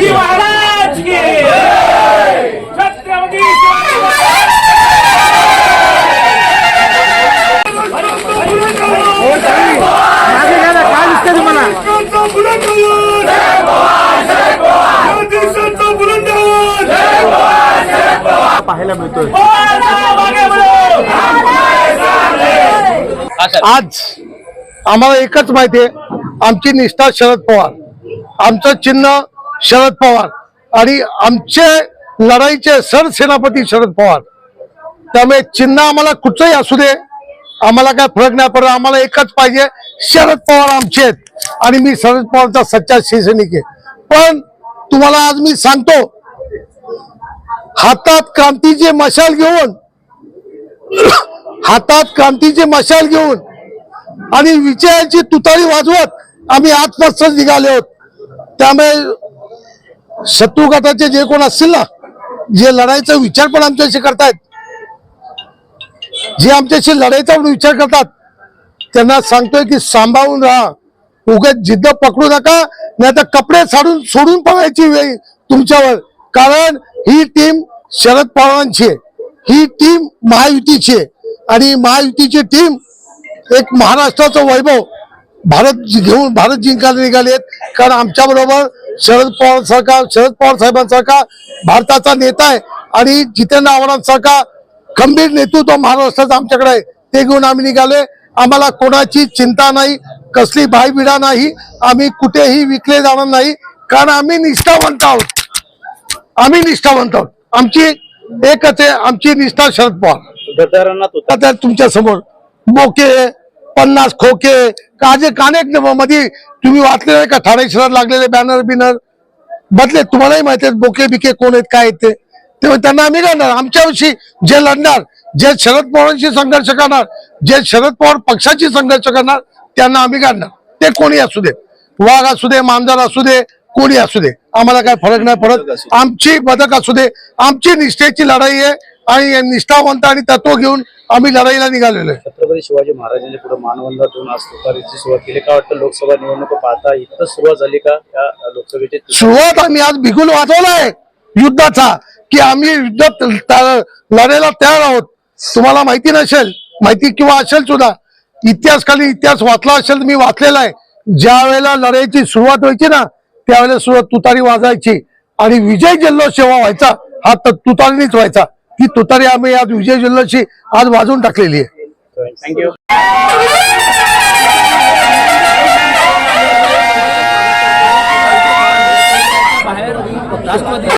शिवाजी महाराज की छत्रपती पाहायला मिळतोय. आज आम्हाला एकच माहिती आहे आमची निष्ठा शरद पवार आमचं चिन्ह शरद पवार आणि आमचे लढाईचे सरसेनापती शरद पवार. त्यामुळे चिन्ह आम्हाला कुठचंही असू दे. आम्हाला काय फरक नाही पडत आम्हाला एकच पाहिजे शरद पवार आमचे आहेत. आणि मी शरद पवारचा सच्चा शिवसैनिक आहे. पण तुम्हाला आज मी सांगतो हातात क्रांतीचे मशाल घेऊन हातात क्रांतीचे मशाल घेऊन आणि विजयाची तुतारी वाजवत आम्ही आजपासून निघाले आहोत. त्यामुळे शत्रू गटाचे जे कोण असतील ना जे लढाईचा विचार पण आमच्याशी करतायत जे आमच्याशी लढाईचा पण विचार करतात त्यांना सांगतोय की सांभाळून राहा. उगाच जिद्द पकडू नका नाही तर कपडे साडून सोडून पळायची वेळ तुमच्यावर. कारण ही टीम शरद पवारांची आहे. ही टीम महायुतीची आहे. आणि महायुतीची टीम एक महाराष्ट्राचं वैभव भारत घेऊन भारत जिंकायला निघाले आहेत कारण आमच्या बरोबर शरद पवार सारखा शरद पवार साहेबांसारखा भारताचा नेता आहे आणि जितेंद्र आव्हाडांसारखा खंबीर नेतृत्व महाराष्ट्राचं आमच्याकडे आहे ते घेऊन आम्ही निघालोय आम्हाला कोणाची चिंता नाही कसली भाईबिडा नाही आम्ही कुठेही विकले जाणार नाही कारण आम्ही निष्ठावंत आहोत. आम्ही निष्ठावंत आहोत. आमची एकच आहे आमची निष्ठा शरद पवार. तुमच्यासमोर बोके पन्नास खोके. काजे कानेकमध्ये तुम्ही वाचले नाही का? ठाणे शहरात लागलेले बॅनर बिनर बदले तुम्हालाही माहिती आहेत बोके बिके कोण आहेत काय आहेत ते. तेव्हा त्यांना आम्ही करणार. आमच्याविषयी जे लढणार जे शरद पवारांशी संघर्ष करणार जे शरद पवार पक्षाची संघर्ष करणार त्यांना आम्ही काढणार ते कोणी असू दे. वाघ असू दे मांजर असू दे कोणी असू दे. आम्हाला काय फरक नाही पडत. आमची बदक असू दे. आमची निष्ठेची लढाई आहे. आणि निष्ठावंत आणि तत्व घेऊन आम्ही लढाईला निघालेलो आहे. छत्रपती शिवाजी महाराजांच्या पुढे मानवंदना देऊन आज तुतारीची सुरुवात केली. का वाटतं लोकसभा निवडणूक पाहता इथं सुरुवात झाली का या लोकसभेची? सुरुवात आम्ही आज बिगुल वाजवलाय युद्धाचा की आम्ही युद्ध लढायला तयार आहोत. तुम्हाला माहिती नसेल माहिती किंवा असेल सुद्धा इतिहासकाली इतिहास वाचला असेल मी वाचलेला आहे. ज्या वेळेला लढाईची सुरुवात व्हायची ना त्यावेळेला सुरुवात तुतारी वाजायची. आणि विजय जल्लोष जेव्हा व्हायचा हा तर तुतारीनेच व्हायचा. ती तुतारी आम्ही आज विजय जल्लोषी आज वाजवून टाकलेली आहे. थँक्यू